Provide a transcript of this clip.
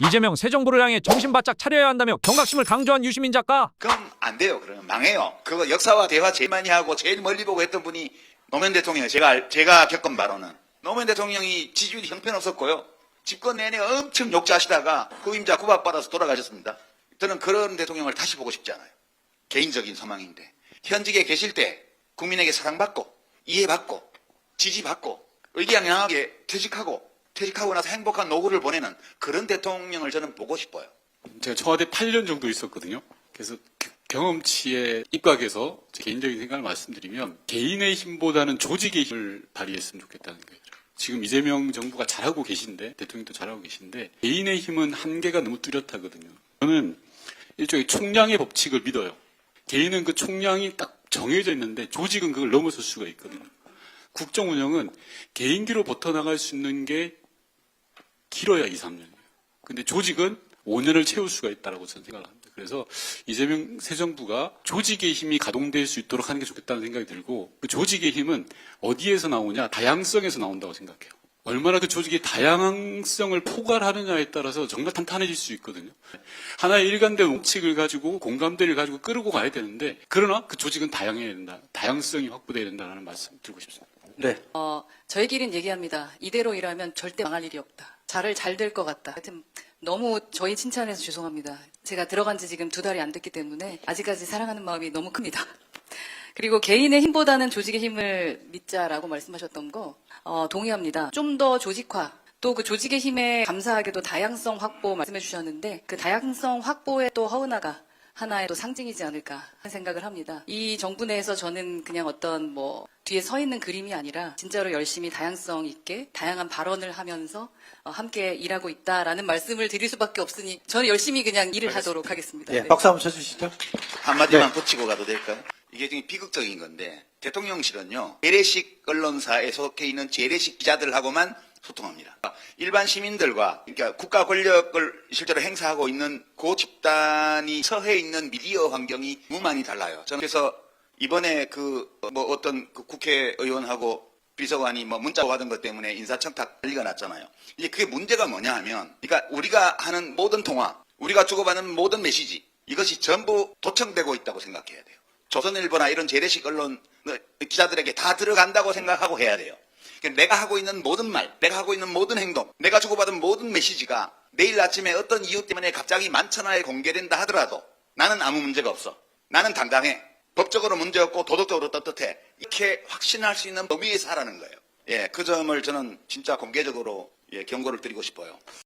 이재명 새 정부를 향해 정신 바짝 차려야 한다며 경각심을 강조한 유시민 작가. 그럼 안 돼요. 그러면 망해요. 그거 역사와 대화 제일 많이 하고 제일 멀리 보고 했던 분이 노무현 대통령이에요. 제가 알- 제가 겪은 바로는 노무현 대통령이 지지율이 형편없었고요. 집권 내내 엄청 욕자하시다가 후임자 구박받아서 돌아가셨습니다. 저는 그런 대통령을 다시 보고 싶지 않아요. 개인적인 소망인데 현직에 계실 때 국민에게 사랑받고 이해받고 지지받고 의기양양하게 퇴직하고 퇴직하고 나서 행복한 노후를 보내는 그런 대통령을 저는 보고 싶어요. 제가 청와대 8년 정도 있었거든요. 그래서 그 경험치에 입각해서 제 개인적인 생각을 말씀드리면 개인의 힘보다는 조직의 힘을 발휘했으면 좋겠다는 거예요. 지금 이재명 정부가 잘하고 계신데 대통령도 잘하고 계신데 개인의 힘은 한계가 너무 뚜렷하거든요. 저는 일종의 총량의 법칙을 믿어요. 개인은 그 총량이 딱 정해져 있는데 조직은 그걸 넘어설 수가 있거든요. 국정 운영은 개인기로 버텨나갈 수 있는 게 길어야 2, 3년이에요. 근데 조직은 5년을 채울 수가 있다라고 저는 생각을 합니다. 그래서 이재명 새 정부가 조직의 힘이 가동될 수 있도록 하는 게 좋겠다는 생각이 들고 그 조직의 힘은 어디에서 나오냐? 다양성에서 나온다고 생각해요. 얼마나 그 조직의 다양성을 포괄하느냐에 따라서 정말 탄탄해질 수 있거든요. 하나의 일관된 원칙을 가지고 공감대를 가지고 끌고 가야 되는데 그러나 그 조직은 다양해야 된다. 다양성이 확보돼야 된다는 말씀 드리고 싶습니다. 네. 어, 저희끼리는 얘기합니다. 이대로 일하면 절대 망할 일이 없다. 잘을 잘 될 것 같다. 하여튼 너무 저희 칭찬해서 죄송합니다. 제가 들어간 지 지금 두 달이 안 됐기 때문에 아직까지 사랑하는 마음이 너무 큽니다. 그리고 개인의 힘보다는 조직의 힘을 믿자라고 말씀하셨던 거 어, 동의합니다. 좀 더 조직화 또 그 조직의 힘에 감사하게도 다양성 확보 말씀해 주셨는데 그 다양성 확보에 또 허은아가 하나의 또 상징이지 않을까 하는 생각을 합니다. 이 정부 내에서 저는 그냥 어떤 뭐 뒤에 서 있는 그림이 아니라 진짜로 열심히 다양성 있게 다양한 발언을 하면서 어, 함께 일하고 있다라는 말씀을 드릴 수밖에 없으니 저는 열심히 그냥 일을 하도록 하겠습니다. 예, 네. 박수 한번 쳐주시죠. 한마디만 붙이고 가도 될까요? 이게 지금 비극적인 건데 대통령실은요 재래식 언론사에 속해 있는 재래식 기자들하고만 소통합니다. 일반 시민들과 그러니까 국가 권력을 실제로 행사하고 있는 고 집단이 처해 있는 미디어 환경이 무만이 달라요. 저는 그래서 이번에 그 뭐 어떤 그 국회의원하고 비서관이 뭐 문자 받은 것 때문에 인사청탁 난리가 났잖아요. 이제 그게 문제가 뭐냐 하면, 그러니까 우리가 하는 모든 통화, 우리가 주고받는 모든 메시지, 이것이 전부 도청되고 있다고 생각해야 돼요. 조선일보나 이런 재래식 언론 기자들에게 다 들어간다고 생각하고 해야 돼요. 내가 하고 있는 모든 말, 내가 하고 있는 모든 행동, 내가 주고받은 모든 메시지가 내일 아침에 어떤 이유 때문에 갑자기 만천하에 공개된다 하더라도 나는 아무 문제가 없어. 나는 당당해. 법적으로 문제 없고 도덕적으로 떳떳해. 이렇게 확신할 수 있는 법 위에서 하라는 거예요. 예, 그 점을 저는 진짜 공개적으로 예, 경고를 드리고 싶어요.